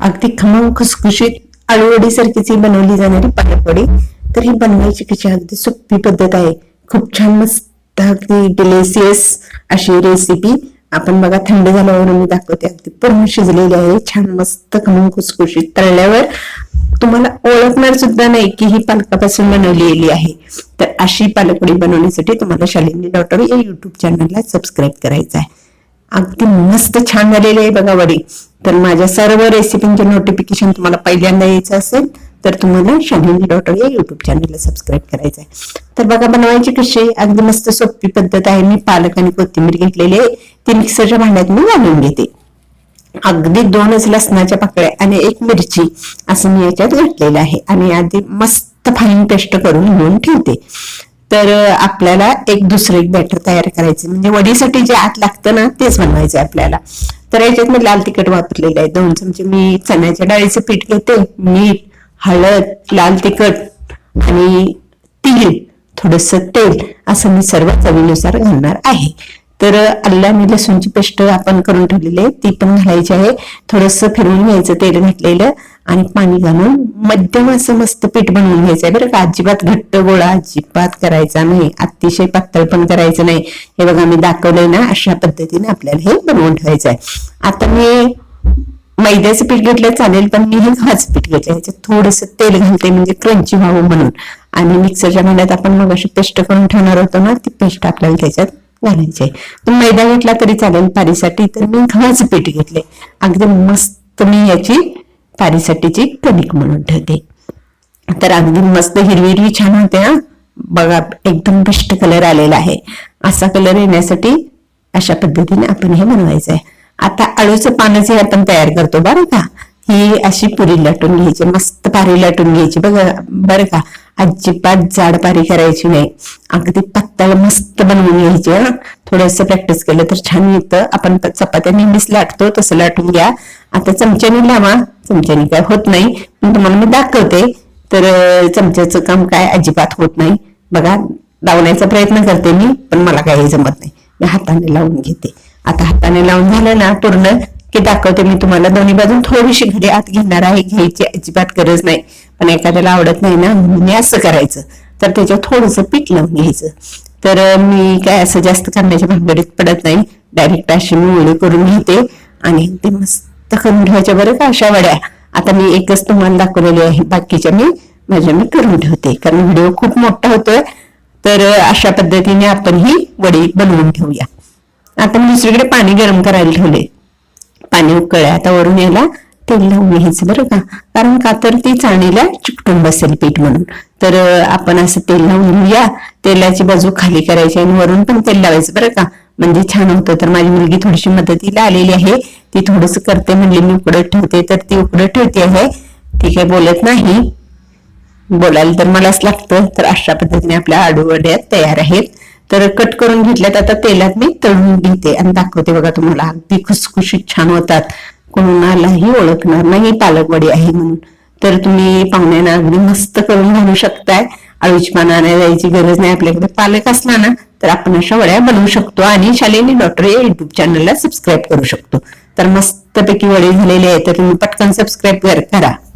अगदी खमंग खुसखुशीत आळूवडीसारखीच ही बनवली जाणारी पालकवडी तर ही बनवायची कशी अगदी सोपी पद्धत आहे. खूप छान मस्त अगदी डिलेसियस अशी रेसिपी आपण बघा थंड झाल्यावर मी दाखवते. अगदी पूर्ण शिजलेली आहे. छान मस्त खमंग खुसखुशीत तळल्यावर तुम्हाला ओळखणार सुद्धा नाही की ही पालकापासून बनवलेली आहे. तर अशी पालकपुडी बनवण्यासाठी तुम्हाला शालिनी डॉक्टर या युट्यूब चॅनलला सबस्क्राईब करायचं आहे. अगदी मस्त छान झालेले आहे बघा वडी. तर माझ्या सर्व रेसिपींचे नोटिफिकेशन तुम्हाला पहिल्यांदा यायचं असेल तर तुम्हाला शालिनी डॉक्टर या युट्यूब चॅनलला सबस्क्राईब करायचं आहे तर बघा बनवायची कशी अगदी मस्त सोपी पद्धत आहे. मी पालक आणि कोथिंबीर घेतलेली आहे. ती मिक्सरच्या भांड्यात मी घालून घेते. अगदी दोनच लसणाच्या पाकळ्या आणि एक मिरची असं मी याच्यात घातलेलं आहे. आणि आधी मस्त फाईन पेस्ट करून घेऊन ठेवते. तर आपल्याला एक दुसरं एक बॅटर तयार करायचं. म्हणजे वडीसाठी जे आत लागतं ना तेच बनवायचं आहे आपल्याला. तर याच्यात मी लाल तिखट वापरलेलं आहे. दोन चमचे मी चण्याच्या डाळीचं पीठ घेते. मीठ हळद लाल तिखट आणि तीळ थोडस तेल असं मी सर्व चवीनुसार घालणार आहे. तर आलं आणि लसूणची पेस्ट आपण करून ठेवलेली आहे. ती पण घालायची आहे. थोडस फिरवून घ्यायचं तेल घातलेलं आणि पाणी घालून मध्यम असं मस्त पीठ बनवून घ्यायचं आहे बरं का. अजिबात घट्ट गोळा अजिबात करायचा नाही. अतिशय पातळ पण करायचं नाही. हे बघा मी दाखवलंय ना अशा पद्धतीने आपल्याला हे बनवून ठेवायचं आहे. आता मी मैद्याचं पीठ घेतलं चालेल पण मी हे गव्हाचं पीठ घेतलं ह्याच्यात थोडस तेल घालते म्हणजे क्रंची व्हावं म्हणून. आणि मिक्सरच्या भांड्यात आपण मग अशी पेस्ट करून ठेवणार होतो ना ती पेस्ट आपल्याला त्याच्यात घालायचे. मैदा घेतला तरी चालेल पारीसाठी तर मी गव्हाचं पीठ घेतले. अगदी मस्त मी याची पारीसाठीची कणिक म्हणून ठेवते. तर अगदी मस्त हिरवी हिरवी छान होते हा. बघा एकदम बेस्ट कलर आलेला आहे. असा कलर येण्यासाठी अशा पद्धतीने आपण हे बनवायचं आहे आता आळूचं पानच हे आपण तयार करतो बरं का? ही अशी पुरी लाटून घ्यायची मस्त पारी लाटून घ्यायची बघा बरं का? अजिबात जाडपारी करायची नाही. अगदी पातळ मस्त बनवून घ्यायची हा. थोडस प्रॅक्टिस केलं तर छान येतं. आपण चपात्या नेहमीच लाटतो तसं लाटून घ्या. आता चमच्याने लावा. चमच्याने काय होत नाही. पण तुम्हाला मी दाखवते. तर चमच्याचं काम काय अजिबात होत नाही. बघा लावण्याचा प्रयत्न करते मी पण मला काही जमत नाही. मी हाताने लावून घेते. आता हाताने लावून झालं ना पूर्ण की दाखवते मी तुम्हाला दोन्ही बाजून थोडीशी घडी आत घेणार आहे घ्यायची अजिबात गरज नाही. पण एखाद्याला आवडत नाही ना म्हणून मी असं करायचं. तर त्याच्यावर थोडंसं पीठ लावून घ्यायचं. तर मी काय असं जास्त करण्याच्या भांगडीत पडत नाही. डायरेक्ट अशी मी ओळी करून घेते. आणि ते मस्त करून ठेवायच्या बरं का अशा वड्या. आता मी एकच तुम्हाला दाखवलेली आहे. बाकीच्या मी माझ्या मी करून ठेवते. कारण व्हिडिओ खूप मोठा होतोय. तर अशा पद्धतीने आपण ही वडी बनवून ठेवूया आता मी दुसरीकडे पाणी गरम करायला ठेवले पाणी उकळे आता वरून याला तेल लावून घ्यायचं बरं का? कारण का तर ती चाणीला चिकटून बसेल पीठ म्हणून. तर आपण असं तेल लावून घेऊया. तेलाची बाजू खाली करायची आणि वरून पण तेल लावायचं बरं का? म्हणजे छान होतं. तर माझी मुलगी थोडीशी मदतीला आलेली आहे. ती थोडस करते म्हणजे मी उकडत ठेवते. तर ती उकडत ठेवते आहे. ती काही बोलत नाही. बोलायला तर मलाच लागतं. तर अशा पद्धतीने आपल्या आडूवड्या तयार आहेत. तर कट करून घेतल्यात. आता तेलात मी तळून घेते आणि दाखवते बघा तुम्हाला. अगदी खुसखुशीत छान होतात. कोणालाही ओळखणार नाही पालक वडी आहे म्हणून. तर तुम्ही पाहुण्यांना अगदी मस्त करून घालू शकताय. अळूची पानं आणायला जायची गरज नाही. आपल्याकडे पालक असला ना तर आपण अशा वड्या बनवू शकतो आणि शालिनी डॉक्टर या युट्यूब चॅनलला सबस्क्राईब करू शकतो. तर मस्तपैकी वडे झालेले आहेत. तर तुम्ही पटकन सबस्क्राईब करा.